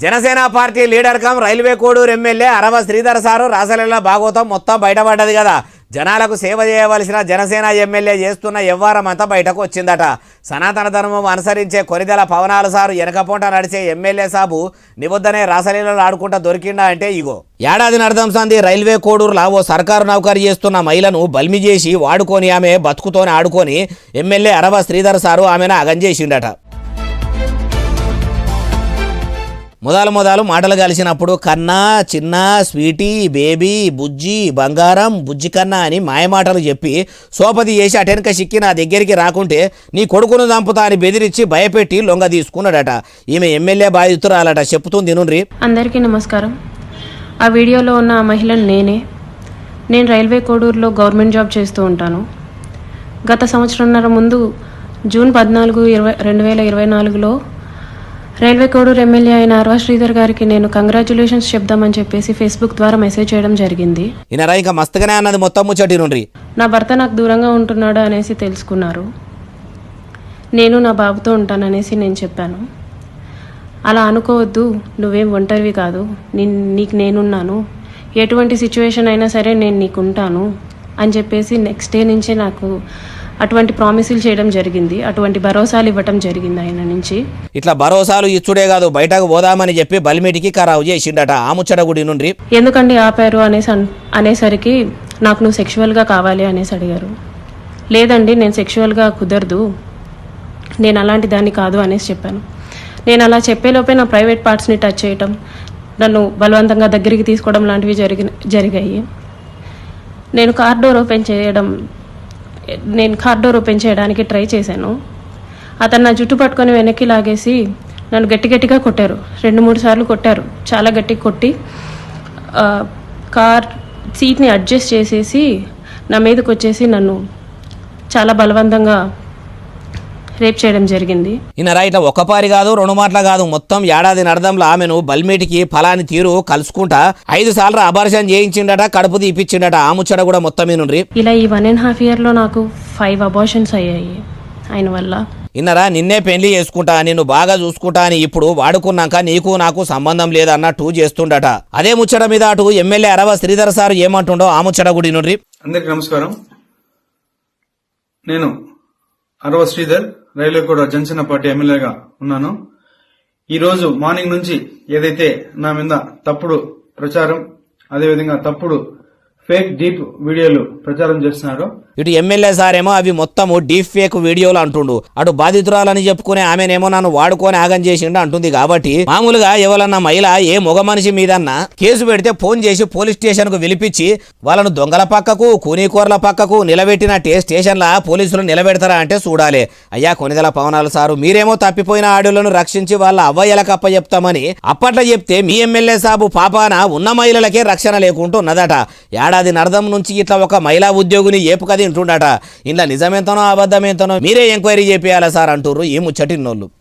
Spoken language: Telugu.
Janasena party leader cum railway Koduru MLA Arava Sridhar sir రాసలీల భాగవతం మొత్తం బయటపడ్డది కదా. జనాలకు సేవ చేయవలసిన జనసేన ఎమ్మెల్యే చేస్తున్న వ్యవహారం అంతా బయటకు వచ్చిందట. సనాతన ధర్మం అనుసరించే కొరిదల పవనాల సారు వెనకపోట నడిచే ఎమ్మెల్యే సాబు నిబుద్దనే రాసలీలలో ఆడుకుంటా దొరికిండా అంటే ఇగో. ఏడాది అర్థం సంది రైల్వే కోడూరులో ఓ సర్కారు నౌకరీ చేస్తున్న మహిళను బల్మి చేసి వాడుకొని ఆమె బతుకుతోనే ఆడుకొని ఎమ్మెల్యే అరవ శ్రీధర్ సారు ఆమెను అగంజేసిండట మొదలు మొదలు మాటలు కలిసినప్పుడు కన్నా చిన్న స్వీటీ బేబీ బుజ్జి బంగారం బుజ్జి కన్నా అని మాయమాటలు చెప్పి సోపతి చేసి అటెనక సిక్కి నా దగ్గరికి రాకుంటే నీ కొడుకును చంపుతా అని బెదిరించి భయపెట్టి లొంగ తీసుకున్నాడట. ఈమె ఎమ్మెల్యే బాధితురాలట. చెప్తుంది నుండ్రి అందరికీ నమస్కారం. ఆ వీడియోలో ఉన్న ఆ మహిళను నేనే. నేను రైల్వే కోడూరులో గవర్నమెంట్ జాబ్ చేస్తూ ఉంటాను. గత సంవత్సరంన్నర ముందు జూన్ పద్నాలుగు ఇరవై రెండు వేల ఇరవై నాలుగులో రైల్వే కోడూరు ఎమ్మెల్యే అయిన అరవ శ్రీధర్ గారికి నేను కంగ్రాచులేషన్స్ చెప్దామని చెప్పేసి ఫేస్బుక్ ద్వారా మెసేజ్ చేయడం జరిగింది. ఇంకా మస్తుగానే అన్నది మొత్తం ముచ్చటి నా భర్త నాకు దూరంగా ఉంటున్నాడు అనేసి తెలుసుకున్నారు. నేను నా బాబుతో ఉంటాననేసి నేను చెప్పాను. అలా అనుకోవద్దు నువ్వేం ఒంటరివి కాదు. నీ నీకు నేనున్నాను. ఎటువంటి సిచ్యువేషన్ అయినా సరే నేను నీకు ఉంటాను అని చెప్పేసి నెక్స్ట్ డే నుంచే నాకు అటువంటి ప్రామిసులు చేయడం జరిగింది. అటువంటి భరోసాలు ఇవ్వటం జరిగింది ఆయన నుంచి. ఇట్లా భరోసాలు ఇచ్చుడే కాదు బయటకు పోదామని చెప్పి బలిమిటికి ఖరావు చేసిండట. ఆ ముచ్చట గుడి నుండ్రి ఎందుకండి ఆపారు అనేసి అన్- అనేసరికి నాకు నువ్వు సెక్షువల్గా కావాలి అనేసి అడిగారు. లేదండి నేను సెక్షువల్గా కుదరదు. నేను అలాంటి దాన్ని కాదు అనేసి చెప్పాను. నేను అలా చెప్పేలోపే నా ప్రైవేట్ పార్ట్స్ని టచ్ చేయటం నన్ను బలవంతంగా దగ్గరికి తీసుకోవడం లాంటివి జరిగి జరిగాయి. నేను కార్ డోర్ ఓపెన్ చేయడం నేను కార్ డోర్ ఓపెన్ చేయడానికి ట్రై చేశాను. అతను నా జుట్టు పట్టుకొని వెనక్కి లాగేసి నన్ను గట్టి గట్టిగా కొట్టారు. రెండు మూడు సార్లు కొట్టారు. చాలా గట్టిగా కొట్టి కార్ సీట్ని అడ్జస్ట్ చేసేసి నా మీదకి వచ్చేసి నన్ను చాలా బలవంతంగా రేప్ చేయడం జరిగింది. ఈయనరా ఇట్లా ఒక్కపారి కాదు రెండు మాటలు కాదు మొత్తం ఏడాది నడదంలో ఆమెను బల్మేటికి ఫలాని తీరు కలుసుకుంటా ఐదు సార్లు అబార్షన్ చేయించిండట కడుపు తీపిచ్చిండట ఆ ముచ్చట కూడా మొత్తం మీనుండ్రి ఇలా ఈ వన్ అండ్ హాఫ్ ఇయర్లో నాకు ఫైవ్ అబార్షన్స్ అయ్యాయి ఆయన వల్ల. ఇన్నరా నిన్నే పెళ్ళి చేసుకుంటా నిన్ను బాగా చూసుకుంటా అని ఇప్పుడు వాడుకున్నాక నీకు నాకు సంబంధం లేదన్నట్టు చేస్తుండట. అదే ముచ్చట మీద అటు ఎమ్మెల్యే అరవ శ్రీధర్ సార్ ఏమంటుండో ఆ ముచ్చట గుడి నుండ్రి అందరికి నమస్కారం. నేను అరవ శ్రీధర్ రైల్వే కూడా జనసేన పార్టీ ఎమ్మెల్యేగా ఉన్నాను. ఈరోజు మార్నింగ్ నుంచి ఏదైతే నా మీద తప్పుడు ప్రచారం అదేవిధంగా తప్పుడు ఫేక్ డీప్ వీడియోలు ప్రచారం చేస్తున్నారో ఇటు ఎమ్మెల్యే సారేమో అవి మొత్తము డీప్ ఫేక్ వీడియోలు అంటుండు. అటు బాధితురాలని చెప్పుకునే ఆమెనేమో నన్ను వాడుకొని ఆగం చేసిండు అంటుంది కాబట్టి మామూలుగా ఎవరన్నా మహిళ ఏ మొగ మనిషి మీదన్నా కేసు పెడితే ఫోన్ చేసి పోలీస్ స్టేషన్కు పిలిపించి వాళ్ళను దొంగల పక్కకు కూనీకూరల పక్కకు నిలబెట్టినట్టే స్టేషన్ల పోలీసులు నిలబెడతారా అంటే చూడాలి. అయ్యా కొనిదల పవనాలు సారు మీరేమో తప్పిపోయిన ఆడులను రక్షించి వాళ్ళ అవ్వయ్యలకు అప్ప చెప్తామని అప్పట్లో చెప్తే మీ ఎమ్మెల్యే సాబు పాపాన ఉన్న మహిళలకే రక్షణ లేకుంటున్నదట ఏడాది నర్దం నుంచి ఇట్లా ఒక మహిళా ఉద్యోగిని ఏపుకది తింటుండట ఇంట్లో నిజమేంతనో అబద్ధమేంతనో మీరే ఎంక్వైరీ చేపియాలా సార్ అంటుర్రు ఈ ముచ్చటిన్నోళ్ళు.